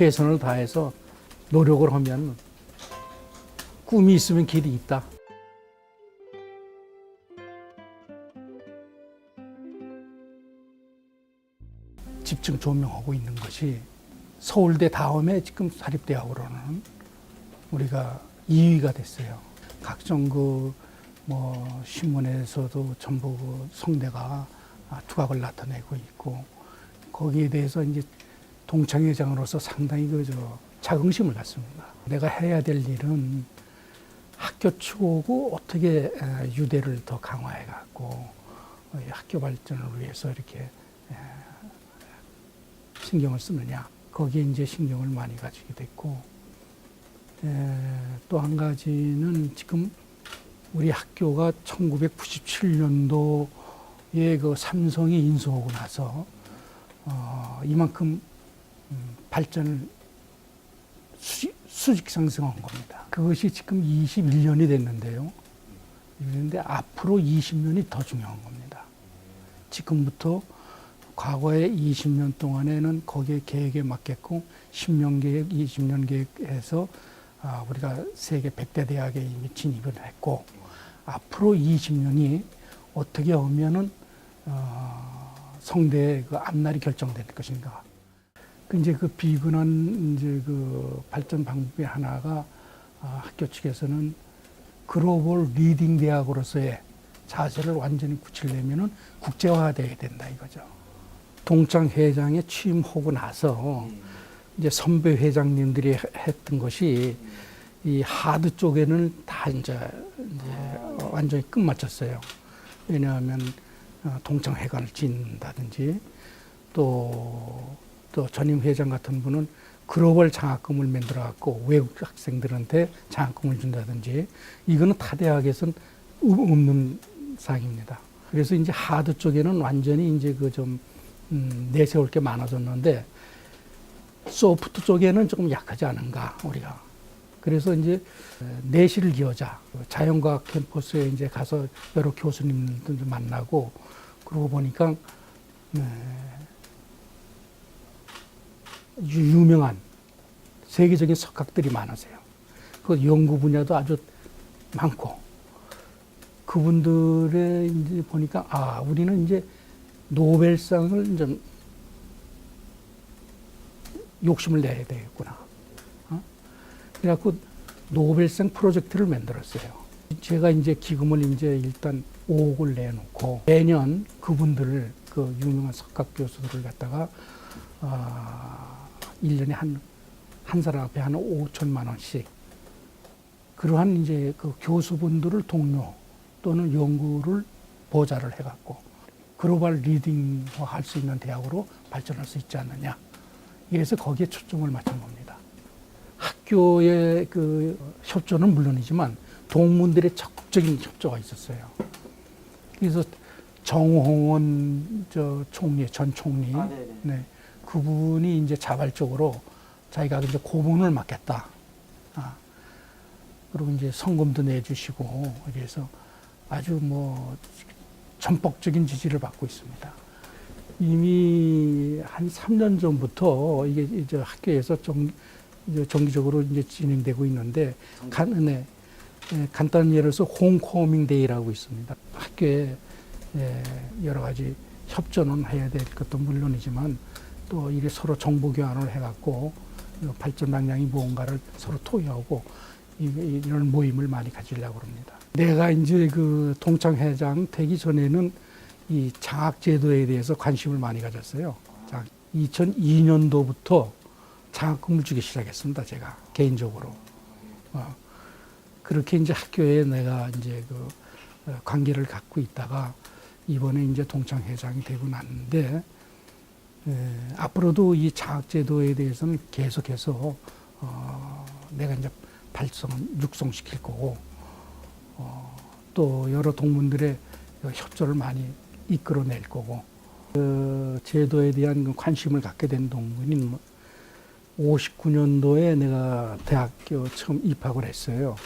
최선을 다해서 노력을 하면 꿈이 있으면 길이 있다. 집중 조명하고 있는 것이 서울대 다음에 지금 사립대학으로는 우리가 2위가 됐어요. 각종 그 뭐 신문에서도 전부 그 성대가 아, 두각을 나타내고 있고 거기에 대해서 이제 동창회장으로서 상당히 그저 자긍심을 갖습니다. 내가 해야 될 일은 학교 추구고 어떻게 에, 유대를 더 강화해 갖고 학교 발전을 위해서 이렇게 에, 신경을 쓰느냐 거기에 이제 신경을 많이 가지게 됐고 또 한 가지는 지금 우리 학교가 1997년도에 그 삼성이 인수하고 나서 어, 이만큼 음, 발전을 수직, 수직 상승한 겁니다. 그것이 지금 21년이 됐는데요. 그런데 앞으로 20년이 더 중요한 겁니다. 지금부터 과거의 20년 동안에는 거기에 계획에 맞게끔 10년 계획, 20년 계획해서 아, 우리가 세계 100대 대학에 이미 진입을 했고 앞으로 20년이 어떻게 하면은 어, 성대의 그 앞날이 결정될 것인가. 그 이제 그 비근한 이제 그 발전 방법의 하나가 아, 학교 측에서는 글로벌 리딩 대학으로서의 자세를 완전히 굳히려면은 국제화돼야 된다 이거죠. 동창 회장에 취임하고 나서 이제 선배 회장님들이 했던 것이 이 하드 쪽에는 다 이제, 이제 완전히 끝마쳤어요. 왜냐하면 어, 동창회관을 짓는다든지 또, 또 전임 회장 같은 분은 글로벌 장학금을 만들어 갖고 외국 학생들한테 장학금을 준다든지 이거는 타 대학에서는 없는 사항입니다. 그래서 이제 하드 쪽에는 완전히 이제 그좀 음, 내세울 게 많아졌는데 소프트 쪽에는 조금 약하지 않은가 우리가 그래서 이제 내실을 기하자 자연과학 캠퍼스에 이제 가서 여러 교수님들도 만나고 그러고 보니까 네, 유- 유명한 세계적인 석학들이 많으세요. 그 연구 분야도 아주 많고 그분들의 이제 보니까 아 우리는 이제 노벨상을 좀 욕심을 내야 되겠구나. 어? 그래갖고 노벨상 프로젝트를 만들었어요. 제가 이제 기금을 이제 일단 5억을 내놓고 매년 그분들을 그 유명한 석학 교수들을 갖다가 아, 1년에 한, 한 사람 앞에 한 5천만 원씩 그러한 이제 그 교수분들을 동료 또는 연구를 보좌를 해갖고 글로벌 리딩화 할 수 있는 대학으로 발전할 수 있지 않느냐. 그래서 거기에 초점을 맞춘 겁니다. 학교의 그 협조는 물론이지만 동문들의 적극적인 협조가 있었어요. 그래서 정홍원 저 총리 전 총리 아, 네네. 네 그분이 이제 자발적으로 자기가 이제 고문을 맡겠다. 아, 그리고 이제 성금도 내주시고 그래서 아주 뭐 전폭적인 지지를 받고 있습니다. 이미 한 3년 전부터 이게 이제 학교에서 정, 이제 정기적으로 이제 진행되고 있는데 간, 네, 예, 간단한 예를 들어서 홈코밍 데이라고 있습니다. 학교에 예, 여러 가지 협조는 해야 될 것도 물론이지만 또 이게 서로 정보 교환을 해갖고 이 발전 방향이 무언가를 서로 토의하고 이- 이런 모임을 많이 가지려고 합니다. 내가 이제 그 동창회장 되기 전에는 이 장학 제도에 대해서 관심을 많이 가졌어요. 자, 2002년도부터 장학금을 주기 시작했습니다. 제가 개인적으로. 어, 그렇게 이제 학교에 내가 이제 그 어, 관계를 갖고 있다가 이번에 이제 동창회장이 되고 났는데 에, 앞으로도 이 장학제도에 대해서는 계속해서 어, 내가 이제 발성 육성시킬 거고 어, 또 여러 동문들의 그 협조를 많이 이끌어낼 거고 그 제도에 대한 그 관심을 갖게 된 동문인 59년도에 내가 대학교 처음 입학을 했어요.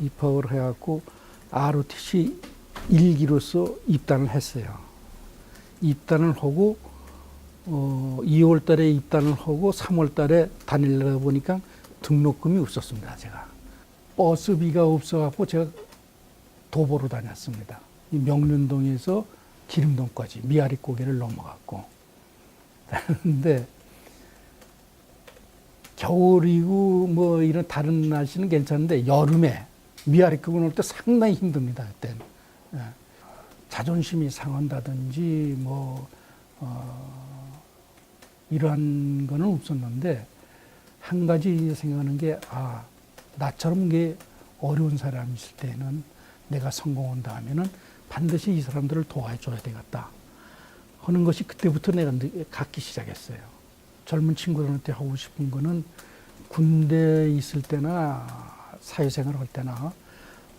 입학을 해갖고 ROTC 일기로서 입단을 했어요. 입단을 하고 어, 2월 달에 입단을 하고 3월 달에 다니려다 보니까 등록금이 없었습니다, 제가. 버스비가 없어갖고 제가 도보로 다녔습니다. 이 명륜동에서 기름동까지 미아리 고개를 넘어갔고. 근데 겨울이고 뭐 이런 다른 날씨는 괜찮은데 여름에 미아리 고개 올때 상당히 힘듭니다, 그때는. 예. 자존심이 상한다든지 뭐 어, 이러한 거는 없었는데 한 가지 생각하는 게 아 나처럼 게 어려운 사람이 있을 때는 내가 성공한다 하면은 반드시 이 사람들을 도와줘야 되겠다 하는 것이 그때부터 내가 느- 갖기 시작했어요. 젊은 친구들한테 하고 싶은 거는 군대에 있을 때나 사회생활 할 때나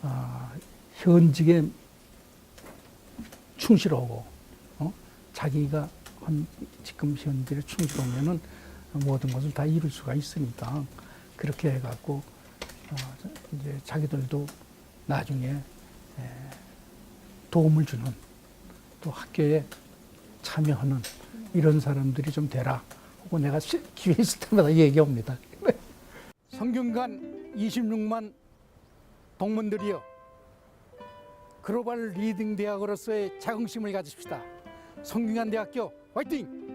아, 현직에 충실하고 어? 자기가 한 지금 현실에 충실하면은 모든 것을 다 이룰 수가 있으니까 그렇게 해갖고 어, 이제 자기들도 나중에 에, 도움을 주는 또 학교에 참여하는 이런 사람들이 좀 되라 하고 내가 시- 기회 있을 때마다 얘기합니다. 성균관 26만 동문들이여 글로벌 리딩 대학으로서의 자긍심을 가집시다. 성균관 대학교 화이팅!